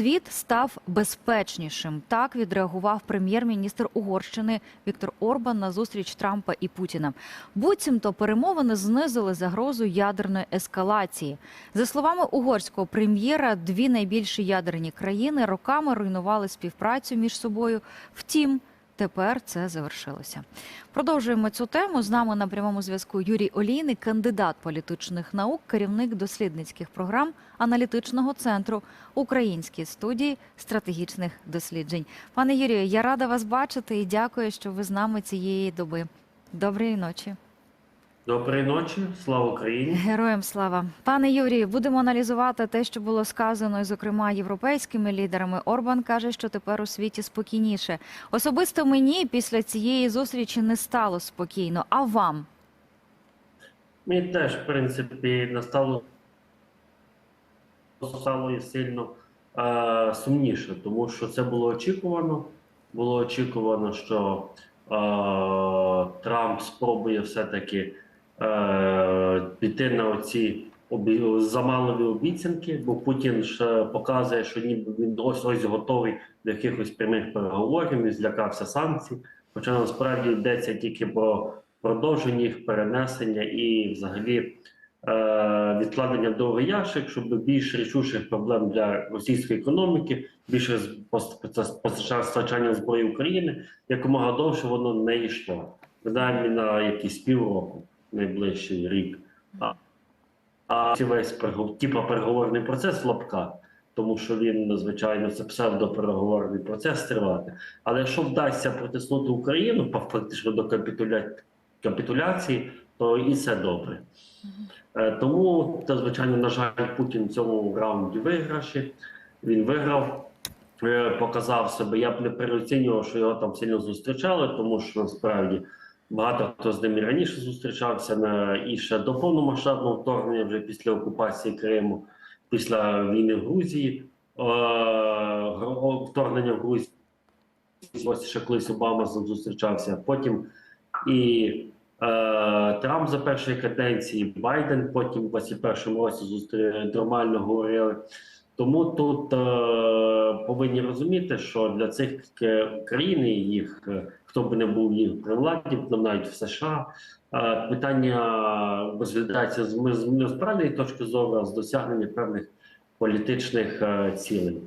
Світ став безпечнішим. Так відреагував прем'єр-міністр Угорщини Віктор Орбан на зустріч Трампа і Путіна. Буцімто перемовини знизили загрозу ядерної ескалації. За словами угорського прем'єра, дві найбільші ядерні країни роками руйнували співпрацю між собою. Втім. Тепер це завершилося. Продовжуємо цю тему. З нами на прямому зв'язку Юрій Олійний, кандидат політичних наук, керівник дослідницьких програм аналітичного центру Української студії стратегічних досліджень. Пане Юрію, я рада вас бачити і дякую, що ви з нами цієї доби. Доброї ночі. Доброї ночі, слава Україні. Героям слава, пане Юрію. Будемо аналізувати те, що було сказано, і, зокрема, європейськими лідерами. Орбан каже, що тепер у світі спокійніше. Особисто мені після цієї зустрічі не стало спокійно. А вам? Мені теж, в принципі, настало стало і сильно е, сумніше, тому що це було очікувано. Було очікувано, що е, Трамп спробує все-таки е, піти на оці замалові обіцянки, бо Путін ж показує, що ніби він ось ось готовий до якихось прямих переговорів, він злякався санкцій. Хоча насправді йдеться тільки про продовження їх перенесення і взагалі е, відкладення довгий ящик, щоб більш рішучих проблем для російської економіки, більше постачання зброї України, якомога довше воно не йшло. Принаймні на якісь півроку, найближчий рік. А, а ці весь перегов- типа переговорний процес в лапках, тому що він, звичайно, це псевдопереговорний процес тривати. Але якщо вдасться протиснути Україну, фактично до капітуля... капітуляції, то і це добре. Е, Тому, та, звичайно, на жаль, Путін в цьому раунді виграші. Він виграв, е, показав себе. Я б не переоцінював, що його там сильно зустрічали, тому що насправді багато хто з ним і раніше зустрічався на і ще до повномасштабного вторгнення, вже після окупації Криму, після війни в Грузії, е, вторгнення в Грузію. Ось ще колись Обама зустрічався. Потім і е, Трамп за першої каденції, Байден потім в 21-му році зустрі нормально говорили. Тому тут е, повинні розуміти, що для цих країн і їх, е, хто б не був їх при владі, навіть в США, е, питання розглядається з, з точки зору, а з досягнення певних політичних е, цілей.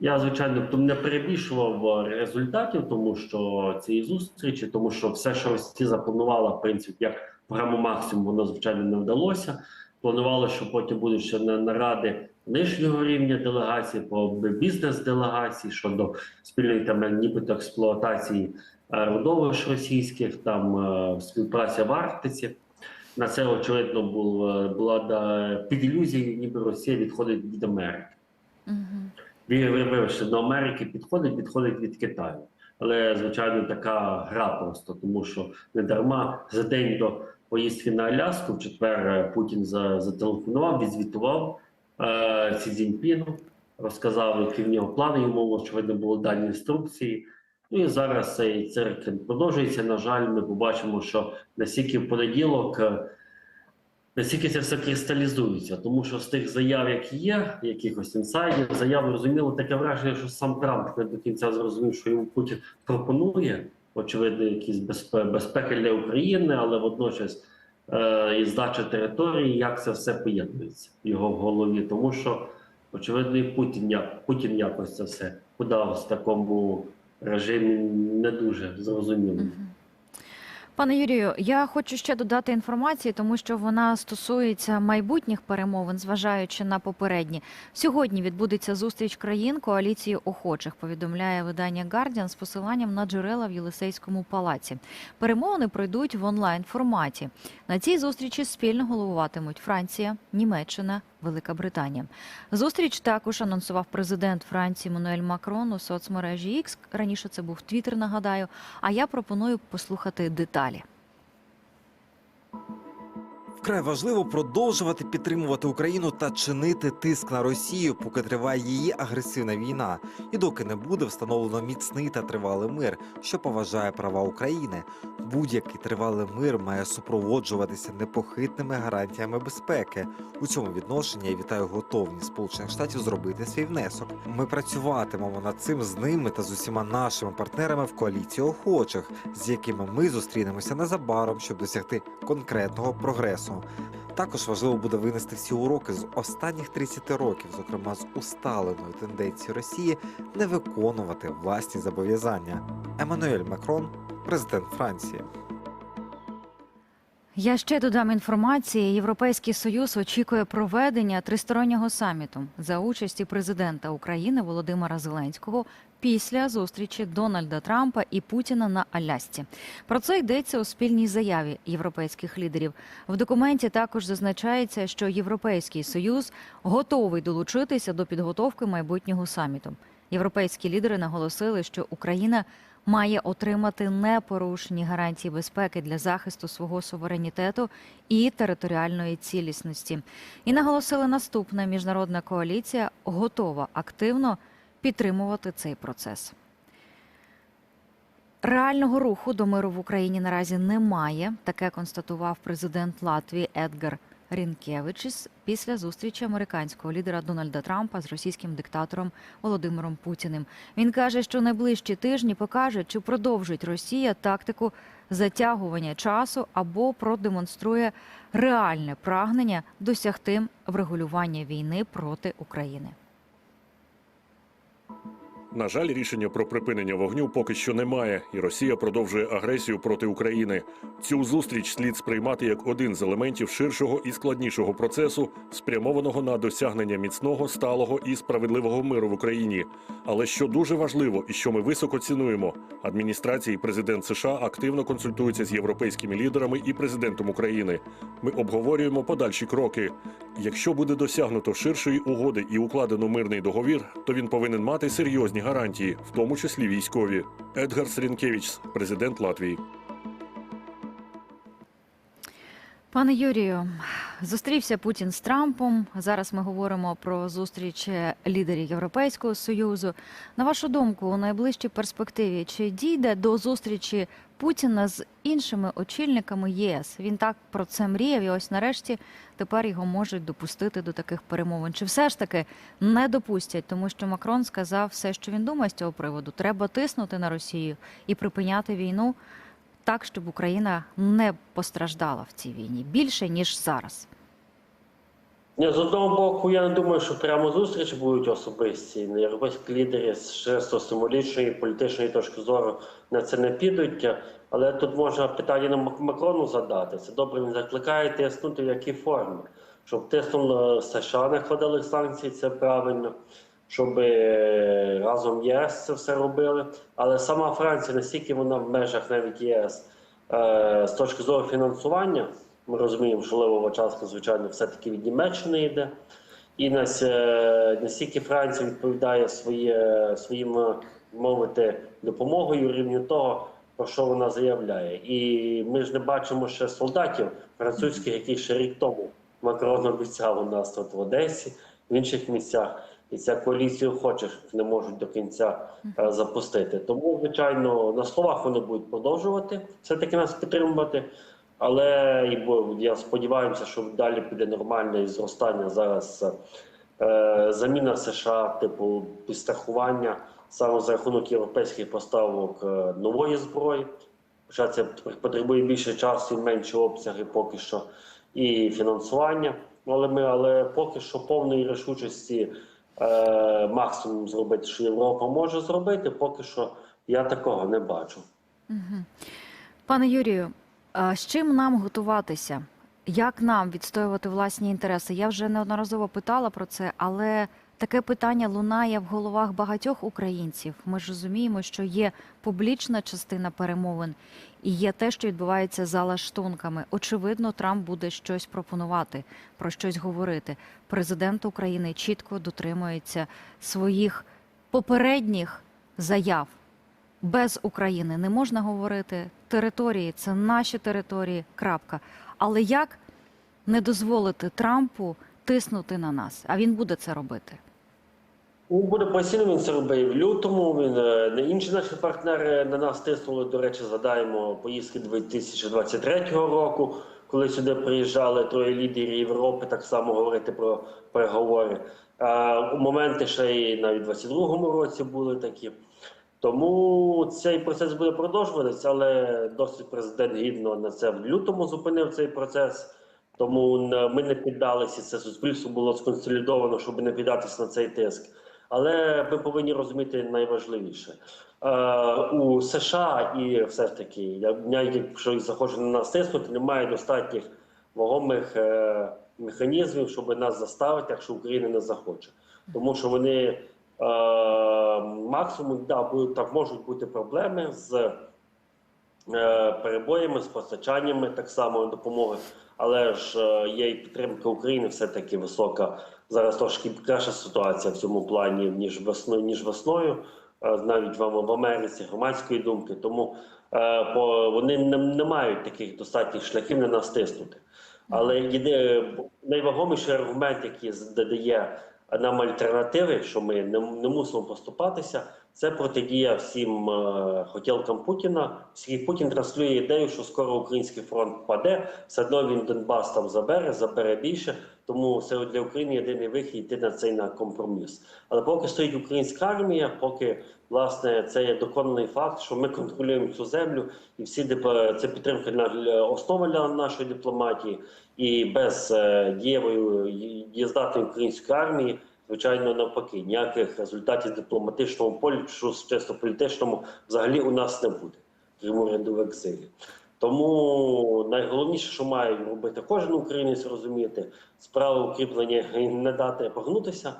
Я, звичайно, не перебільшував е, результатів, тому що цієї зустрічі, тому що все, що Росія запланувала, в принципі, як програму максимум, воно звичайно не вдалося. Планували, що потім будуть ще на- наради нижнього рівня делегації, по бізнес-делегації щодо спільної там нібито експлуатації родовищ російських, там е, співпраця в Арктиці. На це очевидно е, була да, під ілюзією, ніби Росія відходить від Америки. Мгм. Він виявив, що до Америки підходить, відходить від Китаю. Але, звичайно, така гра просто, тому що не дарма за день до поїздки на Аляску в четвер е, Путін зателефонував, відзвітував е, Сі Цзіньпіну, розказав, які в нього плани, йому, очевидно, були дані інструкції. Ну і зараз цей цирк продовжується. На жаль, ми побачимо, що настільки в понеділок. е, Наскільки це все кристалізується, тому що з тих заяв, які є, якихось інсайдів, заяв зрозуміло таке враження, що сам Трамп не до кінця зрозумів, що йому Путін пропонує, очевидно, якісь безпеки, для України, але водночас е, і здача території, як це все поєднується його в голові. Тому що, очевидно, і Путін, Путін якось це все подав в такому режимі не дуже зрозуміло. Пане Юрію, я хочу ще додати інформації, тому що вона стосується майбутніх перемовин, зважаючи на попередні. Сьогодні відбудеться зустріч країн коаліції охочих. Повідомляє видання Guardian з посиланням на джерела в Єлисейському палаці. Перемовини пройдуть в онлайн форматі. На цій зустрічі спільно головуватимуть Франція, Німеччина, Велика Британія. Зустріч також анонсував президент Франції Мануель Макрон у соцмережі X. Раніше це був Твіттер, нагадаю. А я пропоную послухати деталі. Вкрай важливо продовжувати підтримувати Україну та чинити тиск на Росію, поки триває її агресивна війна, і доки не буде встановлено міцний та тривалий мир, що поважає права України. Будь-який тривалий мир має супроводжуватися непохитними гарантіями безпеки. У цьому відношенні я вітаю готовність Сполучених Штатів зробити свій внесок. Ми працюватимемо над цим з ними та з усіма нашими партнерами в коаліції охочих, з якими ми зустрінемося незабаром, щоб досягти конкретного прогресу. Також важливо буде винести всі уроки з останніх 30 років, зокрема з усталеної тенденції Росії не виконувати власні зобов'язання. Еммануель Макрон, президент Франції. Я ще додам інформації. Європейський союз очікує проведення тристороннього саміту за участі президента України Володимира Зеленського після зустрічі Дональда Трампа і Путіна на Алясці. Про це йдеться у спільній заяві європейських лідерів. В документі також зазначається, що Європейський союз готовий долучитися до підготовки майбутнього саміту. Європейські лідери наголосили, що Україна має отримати непорушені гарантії безпеки для захисту свого суверенітету і територіальної цілісності. І наголосили наступне: міжнародна коаліція готова активно підтримувати цей процес. Реального руху до миру в Україні наразі немає. Таке констатував президент Латвії Едгар Рінкевичіс після зустрічі американського лідера Дональда Трампа з російським диктатором Володимиром Путіним. Він каже, що найближчі тижні покажуть, чи продовжить Росія тактику затягування часу або продемонструє реальне прагнення досягти врегулювання війни проти України. На жаль, рішення про припинення вогню поки що немає, і Росія продовжує агресію проти України. Цю зустріч слід сприймати як один з елементів ширшого і складнішого процесу, спрямованого на досягнення міцного, сталого і справедливого миру в Україні. Але що дуже важливо і що ми високо цінуємо, адміністрація і президент США активно консультуються з європейськими лідерами і президентом України. Ми обговорюємо подальші кроки. Якщо буде досягнуто ширшої угоди і укладено мирний договір, то він повинен мати серйозні гарантії, в тому числі військові. Едгар Срінкевич, президент Латвії. Пане Юрію, зустрівся Путін з Трампом. Зараз ми говоримо про зустріч лідерів Європейського союзу. На вашу думку, у найближчій перспективі чи дійде до зустрічі Путіна з іншими очільниками ЄС? Він так про це мріяв, і ось нарешті тепер його можуть допустити до таких перемовин. Чи все ж таки не допустять, тому що Макрон сказав все, що він думає з цього приводу. Треба тиснути на Росію і припиняти війну так, щоб Україна не постраждала в цій війні більше ніж зараз. З одного боку, я не думаю, що прямо зустрічі будуть особисті. Європейські лідери з чисто символічної політичної точки зору на це не підуть. Але тут можна питання на Макрону задати. Це добре він закликає тиснути в якій формі. Щоб тиснуло США накладали санкції, це правильно. Щоб е, разом ЄС це все робили. Але сама Франція, наскільки вона в межах навіть ЄС е, з точки зору фінансування, ми розуміємо, що левова частка, звичайно, все-таки від Німеччини йде. І е, Франція відповідає своє, своїм, мовити, допомогою рівню того, про що вона заявляє. І ми ж не бачимо ще солдатів французьких, які ще рік тому Макрон обіцяв у нас тут в Одесі, в інших місцях. І ця коаліція охочих не можуть до кінця е, запустити. Тому, звичайно, на словах вони будуть продовжувати все-таки нас підтримувати. Але і бо я сподіваюся, що далі піде нормальне зростання зараз. Е, заміна США, типу підстрахування саме за рахунок європейських поставок е, нової зброї. Хоча це потребує більше часу і менші обсяги поки що, і фінансування. Але ми, але поки що повної рішучості е, максимум зробити, що Європа може зробити, поки що я такого не бачу. Пане Юрію, з чим нам готуватися? Як нам відстоювати власні інтереси? Я вже неодноразово питала про це, але таке питання лунає в головах багатьох українців. Ми ж розуміємо, що є публічна частина перемовин і є те, що відбувається за лаштунками. Очевидно, Трамп буде щось пропонувати, про щось говорити. Президент України чітко дотримується своїх попередніх заяв. Без України не можна говорити. Території це наші території. Крапка. Але як не дозволити Трампу тиснути на нас? А він буде це робити. Він буде постійно, він це робив в лютому. Він е, не інші наші партнери на нас тиснули. До речі, згадаємо поїздки 2023 року, коли сюди приїжджали троє лідерів Європи, так само говорити про переговори. А моменти ще й навіть у 22-му році були такі. Тому цей процес буде продовжуватися, але досить президент гідно на це в лютому зупинив цей процес. Тому ми не піддалися. Це суспільство було сконсолідовано, щоб не піддатися на цей тиск. Але ми повинні розуміти найважливіше Е, у США і все ж таки, якщо і захоче на нас тиснути, немає достатніх вагомих е, механізмів, щоб нас заставити, якщо Україна не захоче. Тому що вони е, максимум да, будуть так можуть бути проблеми з е, перебоями, з постачаннями так само допомоги. Але ж е, є і підтримка України все таки висока. Зараз трошки краща ситуація в цьому плані ніж весною, ніж весною, е, навіть в, в Америці громадської думки. Тому е, по, вони не, не мають таких достатніх шляхів на нас тиснути. Але єди, найвагоміший аргумент, який дає нам альтернативи, що ми не, не мусимо поступатися, це протидія всім е, хотілкам Путіна. Оскільки Путін транслює ідею, що скоро український фронт паде, все одно він Донбас там забере, забере більше. Тому все для України єдиний вихід йти на цей на компроміс. Але поки стоїть українська армія, поки власне це є доконаний факт, що ми контролюємо цю землю, і всі це підтримка на основа для нашої дипломатії, і без е, дієвої дієздатної української армії. Звичайно, навпаки, ніяких результатів дипломатичному полі, що чисто політичному, взагалі у нас не буде, крім уряду в екзилі. Тому найголовніше, що має робити кожен українець, розуміти, справа укріплення і не дати погнутися.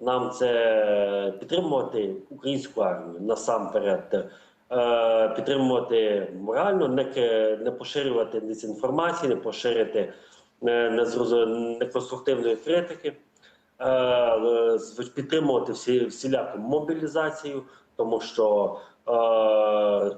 Нам це підтримувати українську армію насамперед, е, підтримувати морально, не, поширювати дезінформації, не поширити е, незрозу- неконструктивної критики, підтримувати всі, всіляку мобілізацію, тому що е,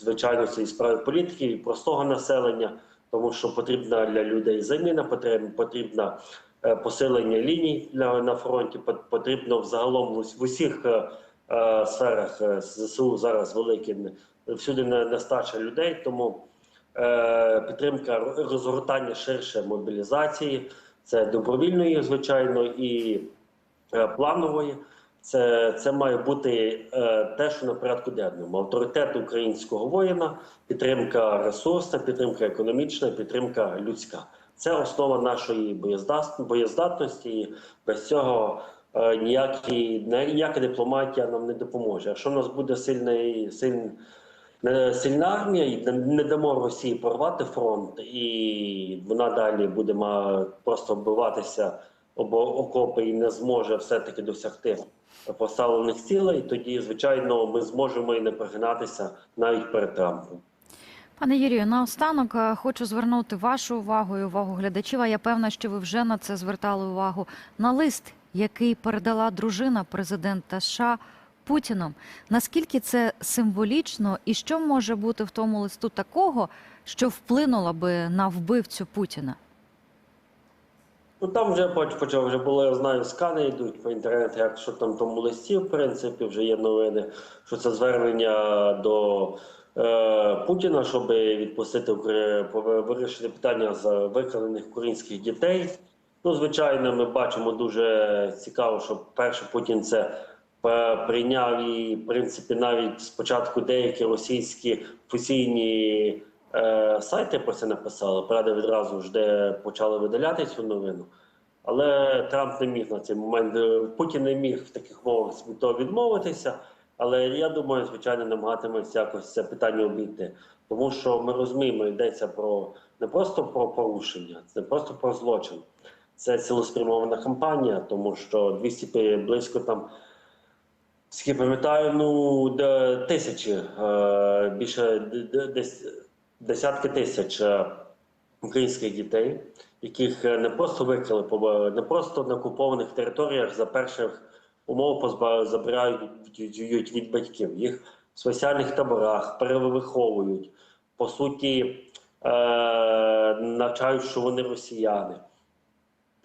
звичайно це і справи політики, і простого населення, тому що потрібна для людей заміна, потрібна, потрібна е, посилення ліній для, на фронті, пот- потрібно взагалом в, усіх е, е, сферах е, ЗСУ зараз великі, всюди не- нестача людей, тому е, підтримка розгортання ширше мобілізації, це добровільної, звичайно, і е, планової. Це, це має бути е, те, що на порядку денному. Авторитет українського воїна, підтримка ресурсна, підтримка економічна, підтримка людська. Це основа нашої боєздатності. І без цього е, ніякі, ніяка дипломатія нам не допоможе. Якщо в нас буде сильний, сильний сильна армія, і не- дамо Росії порвати фронт, і вона далі буде просто вбиватися об окопи і не зможе все-таки досягти поставлених цілей, тоді, звичайно, ми зможемо і не прогинатися навіть перед Трампом. Пане Юрію, наостанок е, хочу звернути вашу увагу і увагу глядачів. А я певна, що ви вже на це звертали увагу на лист, який передала дружина президента США Путіну. Наскільки це символічно, і що може бути в тому листу такого, що вплинуло би на вбивцю Путіна? Ну там вже почав вже було, я знаю, скани йдуть по інтернету, як що там тому листі, в принципі, вже є новини, що це звернення до е, Путіна, щоб відпустити вирішити питання за викрадених українських дітей. Ну, звичайно, ми бачимо дуже цікаво, що перше Путін це прийняв і, в принципі, навіть спочатку деякі російські офіційні е, сайти про це написали. Правда, відразу ж де почали видаляти цю новину. Але Трамп не міг на цей момент. е, Путін не міг в таких мовах від того відмовитися. Але я думаю, звичайно, намагатиметься якось це питання обійти. Тому що ми розуміємо, йдеться про не просто про порушення, це не просто про злочин. Це цілеспрямована кампанія, тому що 200 близько там скільки пам'ятаю, ну тисячі, е, більше десь десятки тисяч е, українських дітей, яких е, не просто викрали, по- не просто на окупованих територіях за перших умов позба- забирають від батьків. Їх в спеціальних таборах перевиховують. По суті, навчають, що вони росіяни.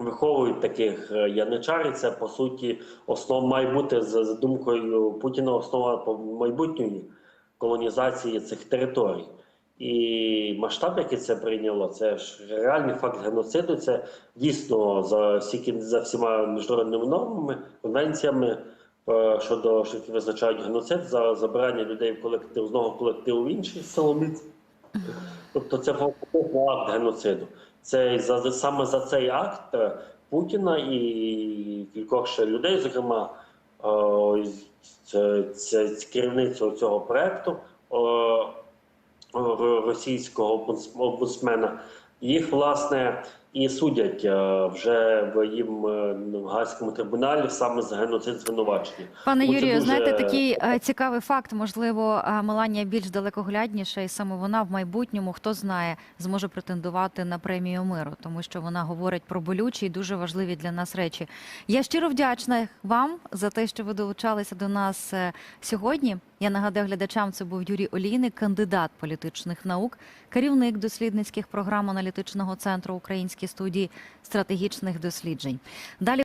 Виховують таких е, яничар, і це по суті основа має бути за, думкою Путіна основа майбутньої колонізації цих територій. І масштаб, який це прийняло, це ж реальний факт геноциду. Це дійсно за всі за всіма міжнародними нормами, конвенціями е, щодо що визначають геноцид за забирання людей в колектив з одного колективу в інший силоміць. Тобто це фактично акт геноциду. Це за саме за цей акт е, Путіна і кількох ще людей, зокрема е, це, це, керівництво цього проекту е, російського обусмена. Їх власне і судять е, вже в їм е, в Гаазькому трибуналі саме за геноцид звинувачення. Пане Ну, Юрію, дуже- знаєте, такий е, цікавий факт. Можливо, Меланія більш далекоглядніша, і саме вона в майбутньому, хто знає, зможе претендувати на премію миру, тому що вона говорить про болючі і дуже важливі для нас речі. Я щиро вдячна вам за те, що ви долучалися до нас сьогодні. Я нагадаю глядачам, це був Юрій Олійник, кандидат політичних наук, керівник дослідницьких програм аналітичного центру Української студії стратегічних досліджень. Далі.